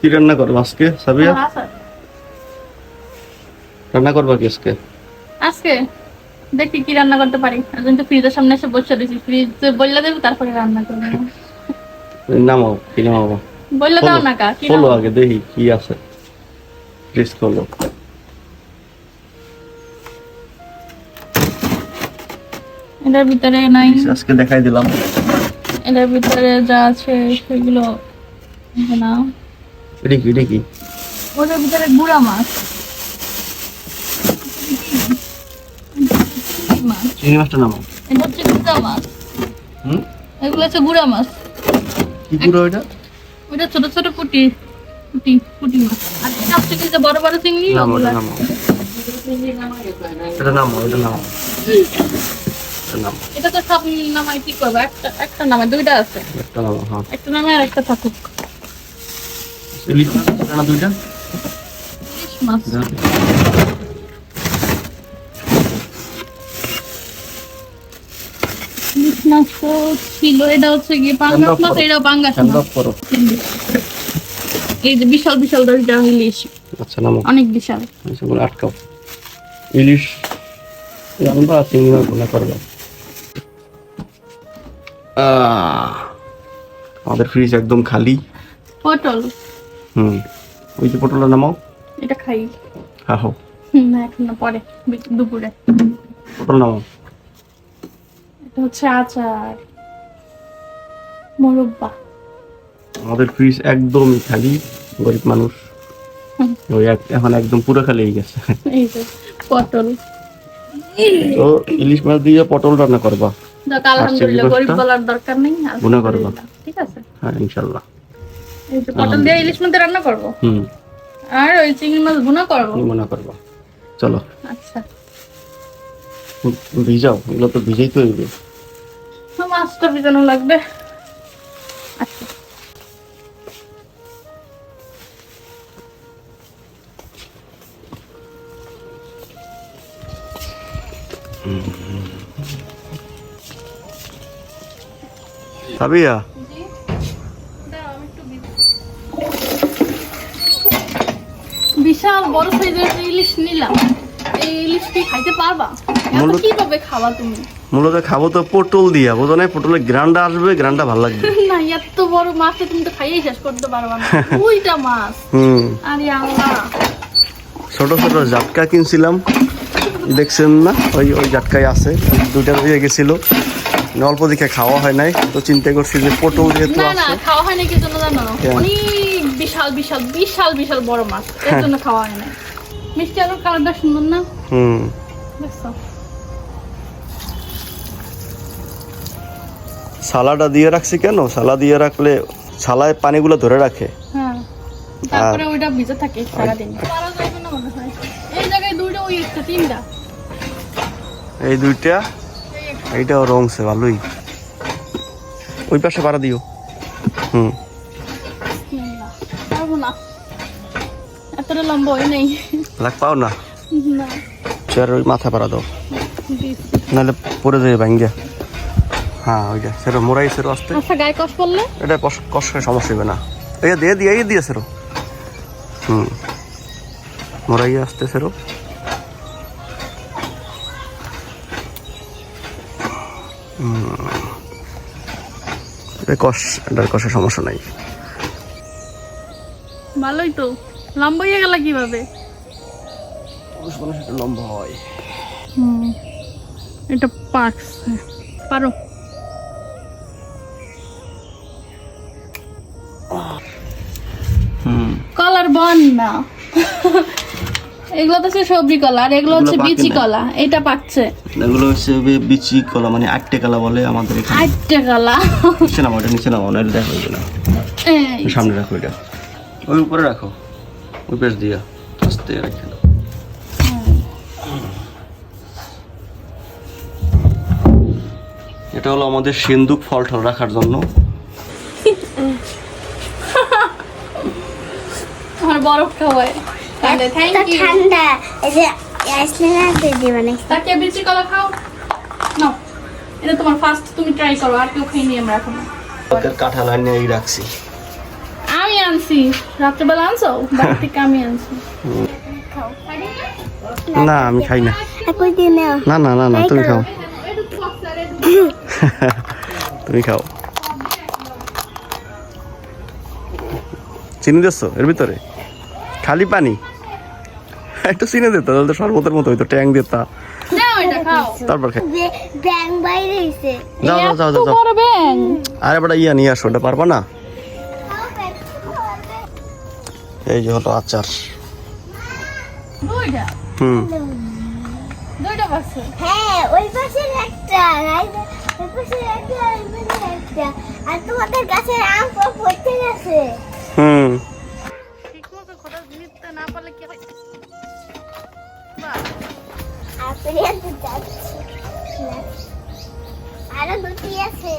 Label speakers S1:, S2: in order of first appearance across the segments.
S1: কি রান্না করব আজকে সাবিয়া? রান্না করবা কি আজকে?
S2: আজকে? দেখি কি রান্না করতে পারি। একদিন তো ফ্রিজের সামনে এসে বসে ফ্রিজ বললে দেবো তারপরে রান্না করব।
S1: নামাও কি নামাবো?
S2: বললে দাও না কা কি
S1: খোলো আগে দেখি কি আছে। প্লিজ খোলো।
S2: এটার ভিতরে নাই।
S1: আজকে দেখাই দিলাম।
S2: এটার ভিতরে যা আছে সেগুলো। না।
S1: এটা কি এটা কি?
S2: ওটার ভিতরে গুড়া মাছ।
S1: চিংড়ি মাছটা নামাও
S2: এটা হচ্ছে গুড়া মাছ।
S1: হুম?
S2: এগুলো হচ্ছে গুড়া মাছ।
S1: কি এটা
S2: ওটা ছোট ছোট পুটি পুটি পুটি মাছ। আর বড় বড় চিংড়ি।
S1: এটা নামাও এটা নামাও এটা
S2: তো সব নামাই কি করব? একটা একটা নামাই দুইটা আছে।
S1: একটা হ্যাঁ।
S2: একটা নামে আর একটা থাকুক।
S1: দুইটা।
S2: ছিল এটা হচ্ছে পাঙ্গাস মাছ এটা পাঙ্গাস এই যে বিশাল বিশাল দুইটা ইলিশ
S1: আচ্ছা নামাও
S2: অনেক বিশাল।
S1: সেগুলো আটকাও। ইলিশ আর চিংড়ি মাছ ভুনা করব আহ, আমাদের ফ্রিজ একদম খালি।
S2: পটল
S1: হুম। ওই যে পটলটা নামাও।
S2: এটা খাই।
S1: খাও
S2: না এখন না পরে দুপুরে।
S1: পটল নামাও।
S2: এটা হচ্ছে আচার। মোরব্বা।
S1: আমাদের ফ্রিজ একদমই খালি গরিব মানুষ। ওই এখন একদম পুরো খালি হয়ে গেছে।
S2: এই যে পটল।
S1: তো ইলিশ মাছ দিয়ে পটল রান্না করবা।
S2: আলহামদুলিল্লাহ গরিব বলার দরকার নেই
S1: করব।
S2: ঠিক আছে?
S1: হ্যাঁ
S2: পটল দিয়ে ইলিশ মাছ রান্না করব?
S1: হুম।
S2: আর ওই চিংড়ি মাছ ভুনা করব?
S1: মনে করবা। চলো।
S2: আচ্ছা।
S1: ভিজাও এগুলো তো ভিজাই তো হইবে
S2: মাছটা ভিজানো লাগবে। আচ্ছা।
S1: সাবিয়া
S2: বিশাল বড় সাইজের ইলিশ নিলাম। এই ইলিশ কি খাইতে পারবা? এত
S1: মূলত-
S2: কীভাবে খাওয়া তুমি?
S1: মূলত খাব তো পটল দিয়া। বোঝো না পটলের গ্রান্ডা আসবে গ্রান্ডা ভালো লাগবে।
S2: না এত বড় মাছ তুমি তো খাইয়েই শেষ করতে পারবা না। ওইটা মাছ?
S1: হুম।
S2: আরে আল্লাহ।
S1: ছোট ছোট জাটকা কিনছিলাম। দেখছেন না? ওই ওই জাটকাই আছে। দুইটা দিয়ে গেছিল। অল্প দিকে খাওয়া হয় নাই। তো চিন্তা করছি যে পটল যেহেতু আছে।
S2: খাওয়া হয় না কি জন্য জানো? বিশাল বিশাল বিশাল বিশাল বড় মাছ। এর জন্য খাওয়া হয় না মিষ্টি আলুর কালারটা সুন্দর না?
S1: হুম।
S2: দেখছ
S1: সালাডা দিয়ে রাখছি কেন? সালা দিয়ে রাখলে ছালায় পানিগুলো ধরে রাখে।
S2: হ্যাঁ। তারপরে ওইটা ভিজে থাকে হয় এই জায়গায় দুইটা ওই একটা তিনটা।
S1: এই দুইটা এইটাও রংছে ভালোই। ওই পাশে পাড়া দিও। হুম
S2: না, পারব না এতটা লম্বা ওই নেই।
S1: লাগ পাও না?
S2: না।
S1: চেয়ার ওই মাথা পাড়া দাও। নাহলে পড়ে যাবে ভাঙ্গিয়া। হ্যাঁ ওইটা সেরো মোরাই সেরো আসতে।
S2: আচ্ছা গায়ে কষ পড়লে?
S1: এটা সমস্যা হবে না। এই দিয়ে দিয়ে এই দিয়ে সেরো। হুম। মোরাই আসতে সেরো। এটা কষ এটার কষে সমস্যা নাই।
S2: ভালোই তো। লম্বা হয়ে গেল কীভাবে?
S1: একটু লম্বা হয়।
S2: হুম এটা পাকছে পারো। কলার বন না। এগুলো তো হচ্ছে সবজি কলা আর এগুলো হচ্ছে বিচি কলা। এটা পাকছে।
S1: এগুলো হচ্ছে বিচি কলা মানে আটটে কলা বলে আমাদের এখানে।
S2: আটটা কলা।
S1: নিচে নামো এটা নিচে নামো নাহলে দেখা হইবে না।
S2: এই,
S1: সামনে রাখো এটা। ওই উপরে রাখো। ওই পেশ দিয়া আস্তে রেখে দাও এটা হলো আমাদের সিন্দুক ফল টল রাখার জন্য।
S2: আমার বরফ খাওয়ায়।
S3: ঠান্ডা এই যে
S2: তাকে বিচি কলা খাও। নাও এটা তোমার ফার্স্ট তুমি ট্রাই করো আর কেউ খাইনি আমরা এখন।
S1: কাঁঠাল আনিয়ে রাখছি।
S2: আনছি। রাত্রেবেলা আনছো? বাড়ি থেকে আমি আনছি।
S1: না আমি খাই না।
S3: একই দিয়ে নাও
S1: না না না না তুমি খাও। তুমি খাও। চিনি দিচ্ছ এর ভিতরে? খালি পানি? একটু চিনি দিত তাহলে তো শরবতের মতো হইতো ট্যাং দিতা তারপর খাই।
S3: বে- ব্যাং বাইরে হইছে।
S1: যাও যাও যাও যাও আরে বেটা ইয়া নিয়ে আসো ওটা পারবা না? এই যে হলো আচার। হুম।
S3: হ্যাঁ ওই পাশের একটা ওই পাশের একটা আর ওই পাশের একটা। আর তোমাদের গাছের আম পড়তে গেছে।
S1: হুম।
S2: ঠিক মতো খোটা নিতে না পারলে কি
S3: আপনি এত যাচ্ছি। আরও দুটি আছে।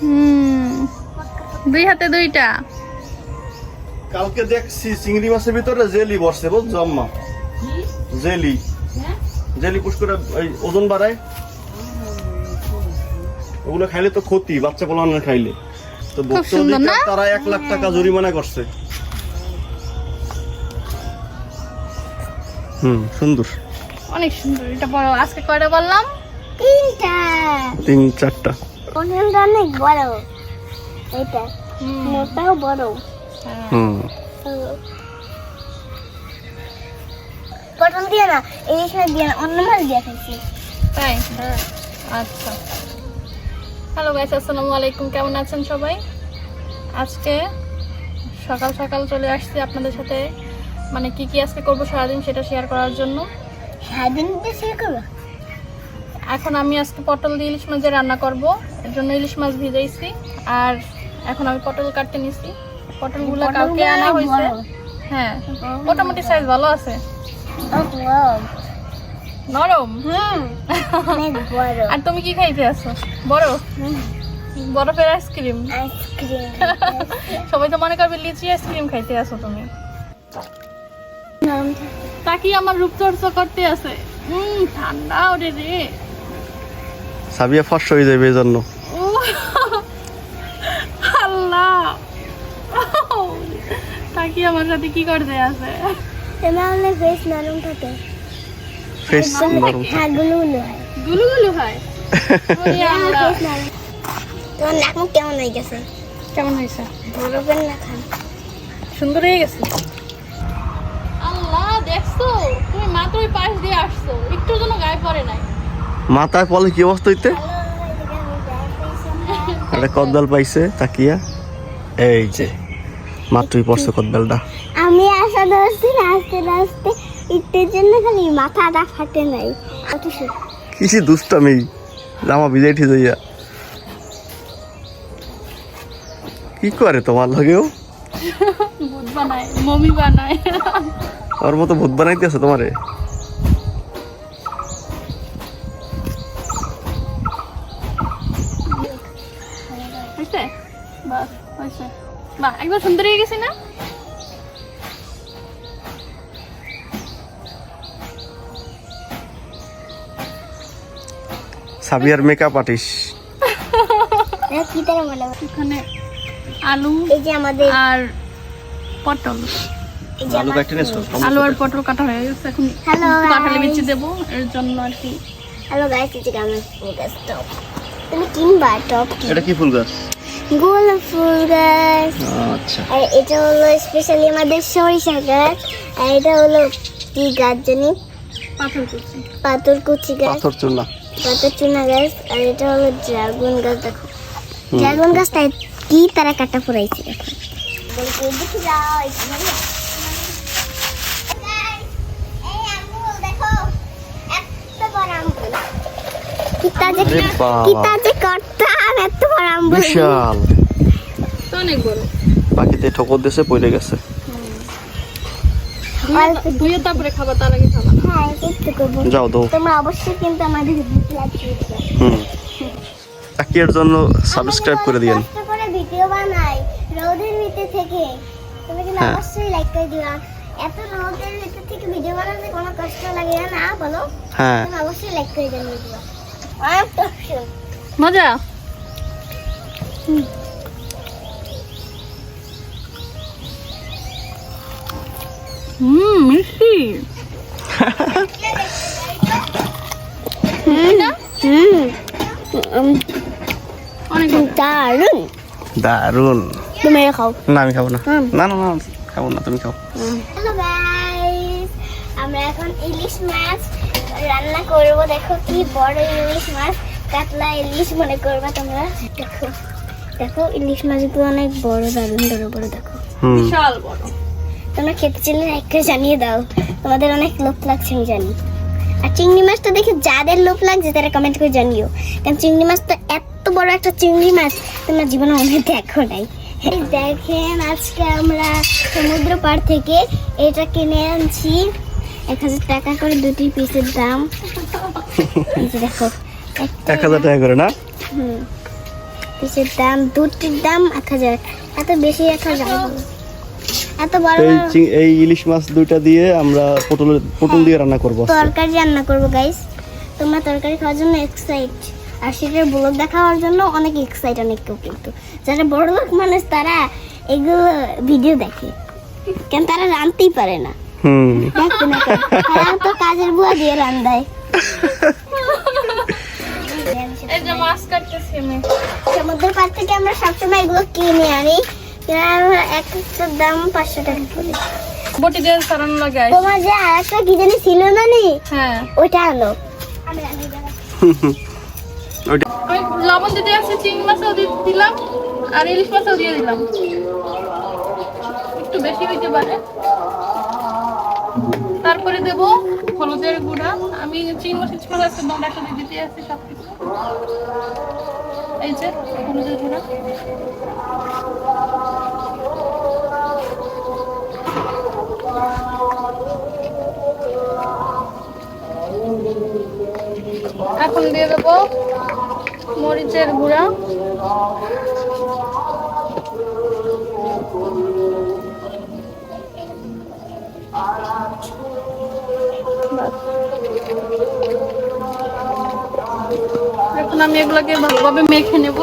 S2: হুম। দুই হাতে দুইটা?
S1: কালকে দেখছি চিংড়ি মাছের ভিতরে জেলি বসছে বুঝছ আম্মা? জেলি। জেলি পুষ করে ওই ওজন বাড়ায়। ওগুলো খাইলে তো ক্ষতি বাচ্চা পোলানোর খাইলে। তো তারা এক লাখ টাকা জরিমানা করছে। হুম সুন্দর।
S2: অনেক সুন্দর এটা বড়। আজকে কয়টা বললাম?
S3: তিনটা।
S1: তিন চারটা।
S3: অনেক বড়। এটা মোটাও বড়।
S1: হুম।
S3: পটল দিয়ে না এই সময় দিয়ে না অন্য মাছ দিয়ে খাইছি।
S2: তাই? আচ্ছা। হ্যালো গাইস আসসালামু আলাইকুম। কেমন আছেন সবাই? আজকে সকাল সকাল চলে আসছি আপনাদের সাথে। মানে কি কি আজকে করব সারাদিন সেটা শেয়ার করার জন্য।
S3: সারাদিন শেয়ার করব।
S2: এখন আমি আজকে পটল দিয়ে ইলিশ মাছের রান্না করব। এর জন্য ইলিশ মাছ ভিজাইছি। আর এখন আমি পটল কাটতে নিছি। পটলগুলো কালকে আনা হয়েছে। হ্যাঁ মোটামুটি সাইজ ভালো আছে। নরম?
S3: হুম অনেক বড়।
S2: আর তুমি কি খাইতে আছো? বড়? বরফের আইসক্রিম
S3: আইসক্রিম
S2: সবাই তো মনে করবে লিচি আইসক্রিম খাইতে আছো তুমি। তাকি আমার রূপচর্চা করতে আছে? হুম ঠান্ডা ওরে রে।
S1: সাবিয়া ফর্স হয়ে যাবে এই জন্য
S2: আল্লাহ। তাকি আমার সাথে কি করতে আছে?
S3: নাহলে বেশ নরম থাকে।
S1: ফেস নরম
S3: হ্যাঁ হয়।
S2: গুলু গুলু হয় আল্লাহ।
S3: বেশ নরম। তোমার নাক মুখ কেমন হয়ে গেছে?
S2: কেমন হয়েছে?
S3: বরফের না খান
S2: সুন্দর হয়ে গেছে? আল্লাহ দেখছ? তুমি মাত্রই পাশ দিয়ে আসছো। একটু জন্য গায়ে পড়ে নাই।
S1: মাথায় পলে কি অবস্থা হইতে? একটা কদবেল পাইছে তাকিয়া। এই যে। মাত্রই পড়ছে কদবেলটা
S3: আমি আশা ধরছি আস্তে আস্তে ইটের জন্য খালি মাথাটা ফাটে নাই। কত দুষ্ট
S1: কিসি দুষ্টামি? জামা ভিজাই ঠি যাইয়া। কি করে তোমার লাগেও?
S2: ভূত বানায় মমি বানায়।
S1: ওর মতো ভূত বানাইতেছে তোমারে?
S2: বাহ একদম সুন্দর হয়ে গেছে না?
S1: সাবিয়ার মেকআপ আর্টিস্ট
S3: দেখো কি তারা।
S2: এখানে আলু
S3: এই যে আমাদের
S2: আর পটল।
S1: আলু
S2: আর পটল কাটা হয়ে গেছে এখন কাঁঠালি বিচি দেবো এর জন্য আর কি।
S3: হ্যালো গাইস এই যে আমার ফুল গাছ টপ তুমি কিনবা টপ
S1: এটা কি ফুল গাছ?
S3: গোল ফুল গাছ
S1: আচ্ছা।
S3: আর এটা হলো স্পেশালি আমাদের সরিষা গাছ। আর এটা হলো কি গাছ জানি?
S2: পাথর
S3: কুচি। গাছ।
S1: পাথর চুনা।
S3: পাথর চুনা গাছ। আর এটা হলো ড্রাগন গাছ দেখো। ড্রাগন গাছটা কি তারা কাটা পড়াইছে দেখো। দেখি যাও এখানে কি তাজে
S1: আরে বাবা। বিশাল।
S2: তো অনেক বড়।
S1: পাখিতে ঠোকর দিয়েছে পড়ে গেছে।
S2: ধুয়ে- ধুয়ে তারপরে খাবার তার আগে খাবার
S3: হ্যাঁ
S1: যাও দো
S3: তোমরা অবশ্যই কিন্তু আমাদের
S1: হুম। তাকিয়ার জন্য সাবস্ক্রাইব করে দিয়েন।
S3: করে ভিডিও বানাই রোদের ভিতর থেকে। তুমি কিন্তু
S1: হ্যাঁ।
S3: অবশ্যই লাইক করে দিবা। এত রোদের ভিতর থেকে ভিডিও বানাতে কোনো কষ্ট লাগে না না বলো?
S1: হ্যাঁ।
S3: অবশ্যই লাইক করে কষ্ট
S2: মজা? হুম মিষ্টি।
S3: দারুণ
S1: দারুণ
S3: তুমি খাও।
S1: না আমি খাব না। না না না খাব না তুমি খাও।
S3: হ্যালো গাইস আমরা এখন ইলিশ মাছ রান্না করব। দেখো কি বড় ইলিশ মাছ কাতলা ইলিশ মনে করবা তোমরা। দেখো। দেখো ইলিশ মাছগুলো অনেক বড় দারুণ বড় বড় দেখো।
S2: বিশাল বড়।
S3: তোমরা খেতে চাইলে একটা জানিয়ে দাও। তোমাদের অনেক লোভ লাগছে আমি জানি। আর চিংড়ি মাছটা দেখে যাদের লোভ লাগছে তারা কমেন্ট করে জানিও। কারণ চিংড়ি মাছ তো এত বড় একটা চিংড়ি মাছ তোমরা জীবনে মনে হয় দেখো নাই। দেখেন আজকে আমরা সমুদ্র পার থেকে এটা কিনে আনছি। এক হাজার টাকা করে দুটি পিসের দাম। দেখো একটা
S1: এক হাজার টাকা করে না?
S3: হুম। পিসের দাম দুটির দাম এক হাজার। এত বেশি এক হাজার এত বড়
S1: এই চিং- এই ইলিশ মাছ দুইটা দিয়ে আমরা পটলের পটল দিয়ে রান্না করব আজকে।
S3: তরকারি রান্না করব গাইস তোমরা তরকারি খাওয়ার জন্য এক্সাইট আর সেটার ব্লগ দেখাবার জন্য অনেক এক্সাইট অনেক কেউ কিন্তু। যারা বড় লোক মানুষ তারা এগুলো ভিডিও দেখে। কেন তারা রাঁধতেই পারে না।
S1: হুম।
S3: দেখতে না কেন? তারা তো কাজের বুয়া দিয়ে রান্দায়
S2: এই যে মাছ কাটতেছি আমি।
S3: সমুদ্র পাড় থেকে আমরা সবসময় এগুলো কিনে আনি। কিনে আনার এক একটার দাম পাঁচশো টাকা করে।
S2: বটি দিয়ে সারানো লাগে
S3: তোমার যে আর একটা কি জানি ছিল না নি?
S2: হ্যাঁ।
S3: ওইটা আনো।
S2: লবণ দিতে চিংড়ি মাছও দিলাম আর ইলিশ মাছও দিয়ে দিলাম। একটু বেশি হইতে পারে। তারপরে দেব। হলুদের গুঁড়া। আমি চিংড়ি ইলিশ মাছ আছে তোমরা একসাথে দিতে সব কিছু এই যে, হলুদের গুঁড়া। এখন দিয়ে দেবো মরিচের গুঁড়া। এখন আমি এগুলোকে ভালোভাবে মেখে নেব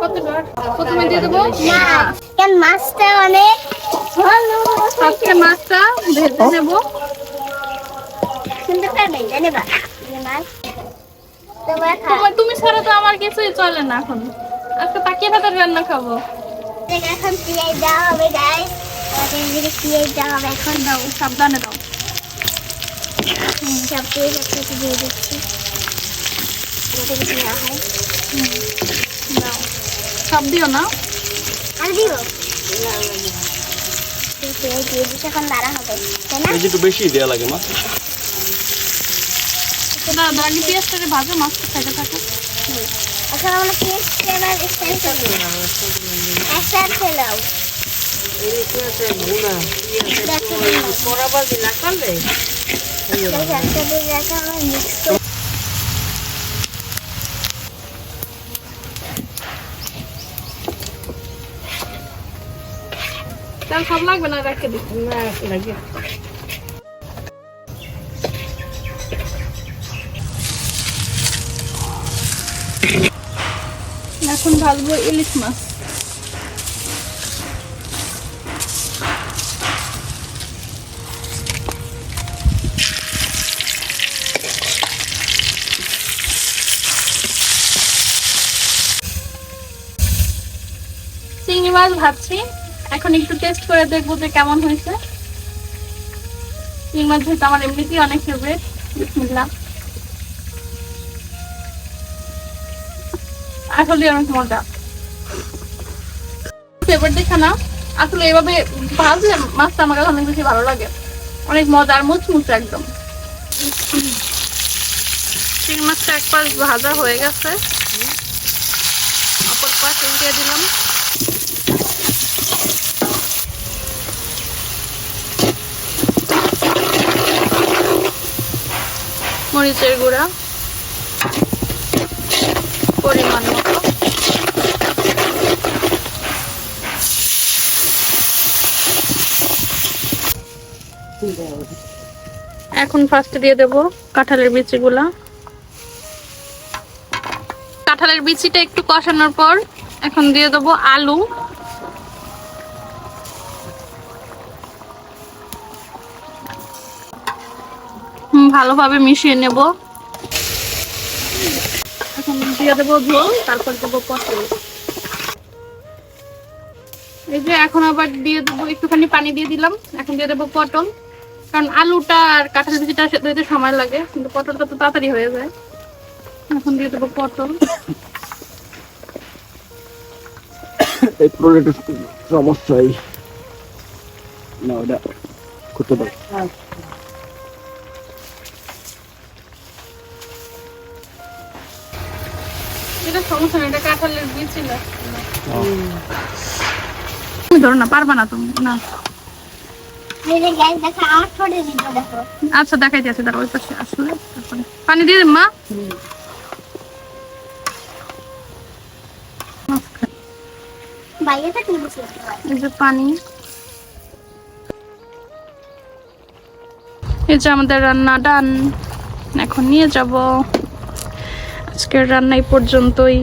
S2: কতবার প্রথমে দিয়ে দেবো
S3: না কেন মাছটা অনেক ভালো
S2: আজকে মাছটা ভেজে নেব
S3: শুনতে পারবে জানে বা এই মাছ তোমার
S2: তুমি ছাড়া তো আমার কিছুই চলে না এখন। আজকে রান্না খাব
S3: এখন হবে হবে এখন
S2: দাও সাবধানে দাও।
S3: সব দিয়ে
S2: দাও সব দিও না?
S3: আর দিয়ে দিচ্ছি এখন দাঁড়া হবে
S1: বেশি দেওয়া লাগে মাছ
S2: না দাঁড়িয়ে পেঁয়াজটাকে ভাজো মাছটা খাইতে থাকো।
S3: এখন আমরা পেঁয়াজটা এবার স্ট্যান্ড একসাথে ফেলাও একসাথে রাখা
S2: সব লাগবে না রেখে এখন ভাজবো ইলিশ মাছ। চিংড়ি মাছ ভাজছি। এখন একটু টেস্ট করে দেখব যে কেমন হয়েছে। চিংড়ি মাছ যেহেতু আমার এমনিতেই অনেক ফেভারিট বিসমিল্লাহ আসলে অনেক মজা। ফেভারিট দেখে না, আসলে এভাবে ভাজলে মাছটা আমার কাছে অনেক বেশি ভালো লাগে। অনেক মজার, মুচমুচে একদম। চিংড়ি মাছটা এক পাশ ভাজা হয়ে গেছে। দিলাম। মরিচের গুঁড়া। পরিমাণ মতো এখন ফার্স্টে দিয়ে দেব কাঁঠালের বিচিগুলা। কাঁঠালের বিচিটা একটু কষানোর পর এখন দিয়ে দেবো আলু। ভালোভাবে মিশিয়ে নেব। এখন দিয়ে দেবো ঝোল, তারপর দেবো পটল। এই যে এখন আবার দিয়ে দেবো, একটুখানি পানি দিয়ে দিলাম, এখন দিয়ে দেবো পটল। কারণ আলুটা আর কাঁঠাল বিচিটা সেদ্ধ সময় লাগে কিন্তু পটলটা তো তাড়াতাড়ি হয়ে যায়। এখন দিয়ে দেবো পটল।
S1: এই প্রোডাক্ট সমস্যা এই। না ওটা করতে পারি
S2: এটা সমস্যা এটা কাঁঠালের বীজ ছিল। তুমি ধরো না পারবা না তুমি না। আচ্ছা দেখাই দিয়েছে তার ওই পাশে আসলে তারপরে। পানি দিয়ে মা। এই যে পানি। এই যে আমাদের রান্না ডান। এখন নিয়ে যাব। আজকের রান্না এই পর্যন্তই।